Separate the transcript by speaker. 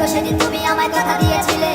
Speaker 1: তো সেদিন তুমি আমায় কথা দিয়েছিলে।